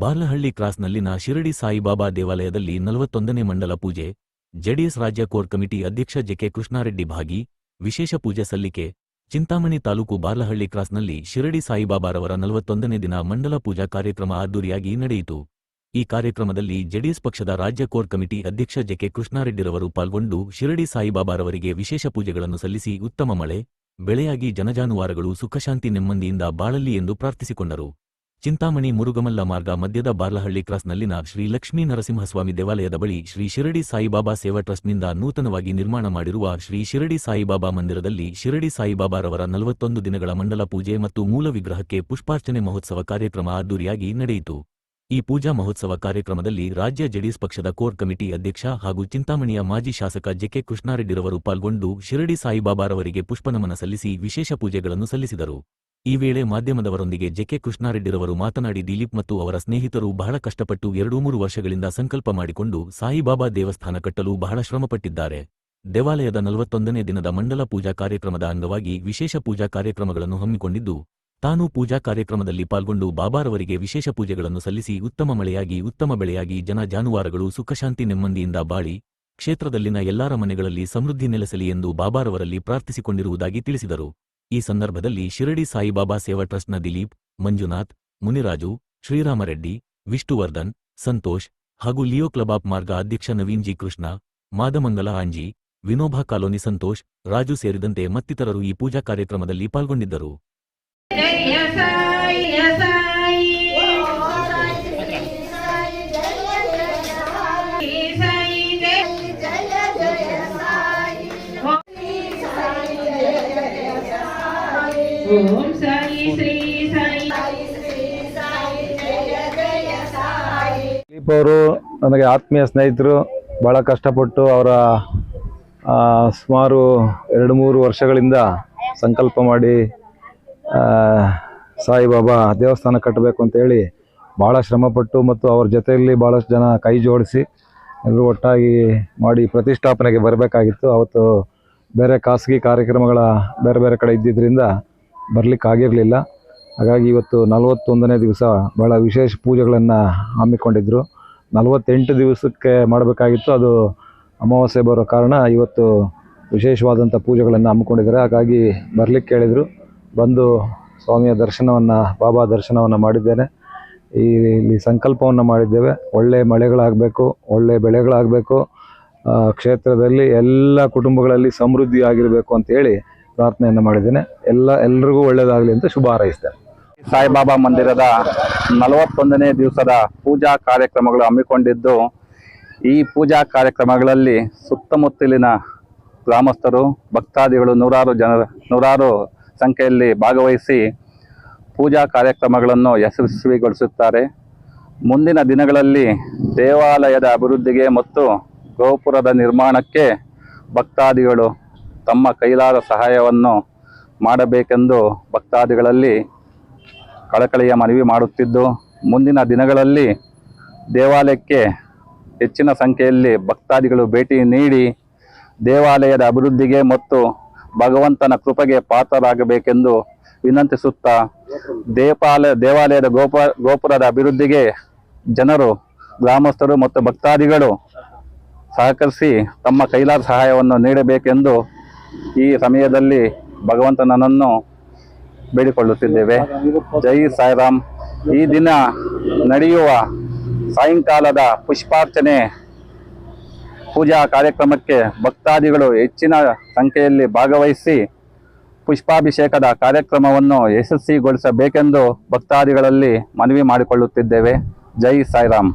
ಬಾರ್ಲಹಳ್ಳಿ ಕ್ರಾಸ್ನಲ್ಲಿನ ಶಿರಡಿ ಸಾಯಿಬಾಬಾ ದೇವಾಲಯದಲ್ಲಿ ನಲವತ್ತೊಂದನೇ ಮಂಡಲ ಪೂಜೆ, ಜೆಡಿಎಸ್ ರಾಜ್ಯ ಕೋರ್ ಕಮಿಟಿ ಅಧ್ಯಕ್ಷ ಜೆಕೆ ಕೃಷ್ಣಾರೆಡ್ಡಿ ಭಾಗಿ, ವಿಶೇಷ ಪೂಜೆ ಸಲ್ಲಿಕೆ, ಚಿಂತಾಮಣಿ ತಾಲೂಕು ಬಾರ್ಲಹಳ್ಳಿ ಕ್ರಾಸ್ನಲ್ಲಿ ಶಿರಡಿ ಸಾಯಿಬಾಬಾರವರ ನಲವತ್ತೊಂದನೇ ದಿನ ಮಂಡಲ ಪೂಜಾ ಕಾರ್ಯಕ್ರಮ ಅದ್ದೂರಿಯಾಗಿ ನಡೆಯಿತು. ಈ ಕಾರ್ಯಕ್ರಮದಲ್ಲಿ ಜೆಡಿಎಸ್ ಪಕ್ಷದ ರಾಜ್ಯ ಕೋರ್ ಕಮಿಟಿ ಅಧ್ಯಕ್ಷ ಜೆಕೆ ಕೃಷ್ಣಾರೆಡ್ಡಿರವರು ಪಾಲ್ಗೊಂಡು ಶಿರಡಿ ಸಾಯಿಬಾಬಾರವರಿಗೆ ವಿಶೇಷ ಪೂಜೆಗಳನ್ನು ಸಲ್ಲಿಸಿ ಉತ್ತಮ ಮಳೆ, ಬೆಳೆಯಾಗಿ ಜನಜಾನುವಾರಗಳು ಸುಖಶಾಂತಿ ನೆಮ್ಮದಿಯಿಂದ ಬಾಳಲಿ ಎಂದು ಪ್ರಾರ್ಥಿಸಿಕೊಂಡರು. ಚಿಂತಾಮಣಿ ಮುರುಗಮಲ್ಲ ಮಾರ್ಗ ಮಧ್ಯದ ಬಾರ್ಲಹಳ್ಳಿ ಕ್ರಾಸ್ನಲ್ಲಿನ ಶ್ರೀ ಲಕ್ಷ್ಮೀ ನರಸಿಂಹಸ್ವಾಮಿ ದೇವಾಲಯದ ಬಳಿ ಶ್ರೀ ಶಿರಡಿ ಸಾಯಿಬಾಬಾ ಸೇವಾ ಟ್ರಸ್ಟ್ನಿಂದ ನೂತನವಾಗಿ ನಿರ್ಮಾಣ ಮಾಡಿರುವ ಶ್ರೀ ಶಿರಡಿ ಸಾಯಿಬಾಬಾ ಮಂದಿರದಲ್ಲಿ ಶಿರಡಿ ಸಾಯಿಬಾಬಾರವರ ನಲವತ್ತೊಂದು ದಿನಗಳ ಮಂಡಲ ಪೂಜೆ ಮತ್ತು ಮೂಲ ವಿಗ್ರಹಕ್ಕೆ ಪುಷ್ಪಾರ್ಚನೆ ಮಹೋತ್ಸವ ಕಾರ್ಯಕ್ರಮ ಅದ್ದೂರಿಯಾಗಿ ನಡೆಯಿತು. ಈ ಪೂಜಾ ಮಹೋತ್ಸವ ಕಾರ್ಯಕ್ರಮದಲ್ಲಿ ರಾಜ್ಯ ಜೆಡಿಎಸ್ ಪಕ್ಷದ ಕೋರ್ ಕಮಿಟಿ ಅಧ್ಯಕ್ಷ ಹಾಗೂ ಚಿಂತಾಮಣಿಯ ಮಾಜಿ ಶಾಸಕ ಜೆಕೆ ಕೃಷ್ಣಾರೆಡ್ಡಿರವರು ಪಾಲ್ಗೊಂಡು ಶಿರಡಿ ಸಾಯಿಬಾಬಾರವರಿಗೆ ಪುಷ್ಪನಮನ ಸಲ್ಲಿಸಿ ವಿಶೇಷ ಪೂಜೆಗಳನ್ನು ಸಲ್ಲಿಸಿದರು. ಈ ವೇಳೆ ಮಾಧ್ಯಮದವರೊಂದಿಗೆ ಜೆಕೆ ಕೃಷ್ಣಾರೆಡ್ಡಿರವರು ಮಾತನಾಡಿ ದಿಲೀಪ್ ಮತ್ತು ಅವರ ಸ್ನೇಹಿತರು ಬಹಳ ಕಷ್ಟಪಟ್ಟು ಎರಡೂ ಮೂರು ವರ್ಷಗಳಿಂದ ಸಂಕಲ್ಪ ಮಾಡಿಕೊಂಡು ಸಾಯಿಬಾಬಾ ದೇವಸ್ಥಾನ ಕಟ್ಟಲು ಬಹಳ ಶ್ರಮಪಟ್ಟಿದ್ದಾರೆ. ದೇವಾಲಯದ ನಲವತ್ತೊಂದನೇ ದಿನದ ಮಂಡಲ ಪೂಜಾ ಕಾರ್ಯಕ್ರಮದ ಅಂಗವಾಗಿ ವಿಶೇಷ ಪೂಜಾ ಕಾರ್ಯಕ್ರಮಗಳನ್ನು ಹಮ್ಮಿಕೊಂಡಿದ್ದು, ತಾನು ಪೂಜಾ ಕಾರ್ಯಕ್ರಮದಲ್ಲಿ ಪಾಲ್ಗೊಂಡು ಬಾಬಾರವರಿಗೆ ವಿಶೇಷ ಪೂಜೆಗಳನ್ನು ಸಲ್ಲಿಸಿ ಉತ್ತಮ ಮಳೆಯಾಗಿ, ಉತ್ತಮ ಬೆಳೆಯಾಗಿ ಜನ ಜಾನುವಾರುಗಳು ಸುಖಶಾಂತಿ ನೆಮ್ಮದಿಯಿಂದ ಬಾಳಿ ಕ್ಷೇತ್ರದಲ್ಲಿನ ಎಲ್ಲರ ಮನೆಗಳಲ್ಲಿ ಸಮೃದ್ಧಿ ನೆಲೆಸಲಿ ಎಂದು ಬಾಬಾರವರಲ್ಲಿ ಪ್ರಾರ್ಥಿಸಿಕೊಂಡಿರುವುದಾಗಿ ತಿಳಿಸಿದರು. ಈ ಸಂದರ್ಭದಲ್ಲಿ ಶಿರಡಿ ಸಾಯಿಬಾಬಾ ಸೇವಾ ಟ್ರಸ್ಟ್ನ ದಿಲೀಪ್, ಮಂಜುನಾಥ್, ಮುನಿರಾಜು, ಶ್ರೀರಾಮರೆಡ್ಡಿ, ವಿಷ್ಣುವರ್ಧನ್, ಸಂತೋಷ್ ಹಾಗೂ ಲಿಯೋ ಕ್ಲಬ್ ಆಫ್ ಮಾರ್ಗ ಅಧ್ಯಕ್ಷ ನವೀನ್ ಜಿ ಕೃಷ್ಣ, ಮಾದಮಂಗಲ ಅಂಜಿ ವಿನೋಬಾ ಕಾಲೋನಿ ಸಂತೋಷ್, ರಾಜು ಸೇರಿದಂತೆ ಮತ್ತಿತರರು ಈ ಪೂಜಾ ಕಾರ್ಯಕ್ರಮದಲ್ಲಿ ಪಾಲ್ಗೊಂಡಿದ್ದರು. ಓಂ ಸಾಯಿ ಶ್ರೀ ಸಾಯಿ ಅವರು ನನಗೆ ಆತ್ಮೀಯ ಸ್ನೇಹಿತರು ಭಾಳ ಕಷ್ಟಪಟ್ಟು ಅವರ ಸುಮಾರು ಎರಡು ಮೂರು ವರ್ಷಗಳಿಂದ ಸಂಕಲ್ಪ ಮಾಡಿ ಸಾಯಿಬಾಬಾ ದೇವಸ್ಥಾನ ಕಟ್ಟಬೇಕು ಅಂತೇಳಿ ಭಾಳ ಶ್ರಮಪಟ್ಟು ಮತ್ತು ಅವ್ರ ಜೊತೆಯಲ್ಲಿ ಭಾಳಷ್ಟು ಜನ ಕೈ ಜೋಡಿಸಿ ಎಲ್ಲರೂ ಒಟ್ಟಾಗಿ ಮಾಡಿ ಪ್ರತಿಷ್ಠಾಪನೆಗೆ ಬರಬೇಕಾಗಿತ್ತು. ಅವತ್ತು ಬೇರೆ ಖಾಸಗಿ ಕಾರ್ಯಕ್ರಮಗಳ ಬೇರೆ ಬೇರೆ ಕಡೆ ಇದ್ದಿದ್ದರಿಂದ ಬರಲಿಕ್ಕಾಗಿರಲಿಲ್ಲ ಹಾಗಾಗಿ ಇವತ್ತು ನಲವತ್ತೊಂದನೇ ದಿವಸ ಭಾಳ ವಿಶೇಷ ಪೂಜೆಗಳನ್ನು ಹಮ್ಮಿಕೊಂಡಿದ್ದರು ನಲವತ್ತೆಂಟು ದಿವಸಕ್ಕೆ ಮಾಡಬೇಕಾಗಿತ್ತು. ಅದು ಅಮಾವಾಸ್ಯೆ ಬರೋ ಕಾರಣ ಇವತ್ತು ವಿಶೇಷವಾದಂಥ ಪೂಜೆಗಳನ್ನು ಹಮ್ಮಿಕೊಂಡಿದ್ದಾರೆ. ಹಾಗಾಗಿ ಬರಲಿಕ್ಕೆ ಕೇಳಿದರು ಬಂದು ಸ್ವಾಮಿಯ ದರ್ಶನವನ್ನು, ಬಾಬಾ ದರ್ಶನವನ್ನು ಮಾಡಿದ್ದೇನೆ. ಈ ಇಲ್ಲಿ ಸಂಕಲ್ಪವನ್ನು ಮಾಡಿದ್ದೇವೆ. ಒಳ್ಳೆಯ ಮಳೆಗಳಾಗಬೇಕು ಒಳ್ಳೆಯ ಬೆಳೆಗಳಾಗಬೇಕು. ಕ್ಷೇತ್ರದಲ್ಲಿ ಎಲ್ಲ ಕುಟುಂಬಗಳಲ್ಲಿ ಸಮೃದ್ಧಿ ಆಗಿರಬೇಕು ಅಂತೇಳಿ ಪ್ರಾರ್ಥನೆಯನ್ನು ಮಾಡಿದ್ದೇನೆ. ಎಲ್ಲ, ಎಲ್ರಿಗೂ ಒಳ್ಳೆಯದಾಗಲಿ ಅಂತ ಶುಭ ಹಾರೈಸ್ತೇನೆ. ಸಾಯಿಬಾಬಾ ಮಂದಿರದ ನಲವತ್ತೊಂದನೇ ದಿವಸದ ಪೂಜಾ ಕಾರ್ಯಕ್ರಮಗಳು ಹಮ್ಮಿಕೊಂಡಿದ್ದು, ಈ ಪೂಜಾ ಕಾರ್ಯಕ್ರಮಗಳಲ್ಲಿ ಸುತ್ತಮುತ್ತಲಿನ ಗ್ರಾಮಸ್ಥರು, ಭಕ್ತಾದಿಗಳು ನೂರಾರು ಜನರ ನೂರಾರು ಸಂಖ್ಯೆಯಲ್ಲಿ ಭಾಗವಹಿಸಿ ಪೂಜಾ ಕಾರ್ಯಕ್ರಮಗಳನ್ನು ಯಶಸ್ವಿಗೊಳಿಸುತ್ತಾರೆ. ಮುಂದಿನ ದಿನಗಳಲ್ಲಿ ದೇವಾಲಯದ ಅಭಿವೃದ್ಧಿಗೆ ಮತ್ತು ಗೋಪುರದ ನಿರ್ಮಾಣಕ್ಕೆ ಭಕ್ತಾದಿಗಳು ತಮ್ಮ ಕೈಲಾದ ಸಹಾಯವನ್ನು ಮಾಡಬೇಕೆಂದು ಭಕ್ತಾದಿಗಳಲ್ಲಿ ಕಳಕಳಿಯ ಮನವಿ ಮಾಡುತ್ತಿದ್ದು, ಮುಂದಿನ ದಿನಗಳಲ್ಲಿ ದೇವಾಲಯಕ್ಕೆ ಹೆಚ್ಚಿನ ಸಂಖ್ಯೆಯಲ್ಲಿ ಭಕ್ತಾದಿಗಳು ಭೇಟಿ ನೀಡಿ ದೇವಾಲಯದ ಅಭಿವೃದ್ಧಿಗೆ ಮತ್ತು ಭಗವಂತನ ಕೃಪೆಗೆ ಪಾತ್ರರಾಗಬೇಕೆಂದು ವಿನಂತಿಸುತ್ತಾ ದೇವಾಲಯ ದೇವಾಲಯದ ಗೋಪ, ಗೋಪುರದ ಅಭಿವೃದ್ಧಿಗೆ ಜನರು, ಗ್ರಾಮಸ್ಥರು ಮತ್ತು ಭಕ್ತಾದಿಗಳು ಸಹಕರಿಸಿ ತಮ್ಮ ಕೈಲಾದ ಸಹಾಯವನ್ನು ನೀಡಬೇಕೆಂದು ಈ ಸಮಯದಲ್ಲಿ ಭಗವಂತನನ್ನು ಬೇಡಿಕೊಳ್ಳುತ್ತಿದ್ದೇವೆ. ಜೈ ಸಾಯಿರಾಮ್. ಈ ದಿನ ನಡೆಯುವ ಸಾಯಂಕಾಲದ ಪುಷ್ಪಾರ್ಚನೆ, ಪೂಜಾ ಕಾರ್ಯಕ್ರಮಕ್ಕೆ ಭಕ್ತಾದಿಗಳು ಹೆಚ್ಚಿನ ಸಂಖ್ಯೆಯಲ್ಲಿ ಭಾಗವಹಿಸಿ ಪುಷ್ಪಾಭಿಷೇಕದ ಕಾರ್ಯಕ್ರಮವನ್ನು ಯಶಸ್ವಿಗೊಳಿಸಬೇಕೆಂದು ಭಕ್ತಾದಿಗಳಲ್ಲಿ ಮನವಿ ಮಾಡಿಕೊಳ್ಳುತ್ತಿದ್ದೇವೆ. ಜೈ ಸಾಯಿರಾಮ್.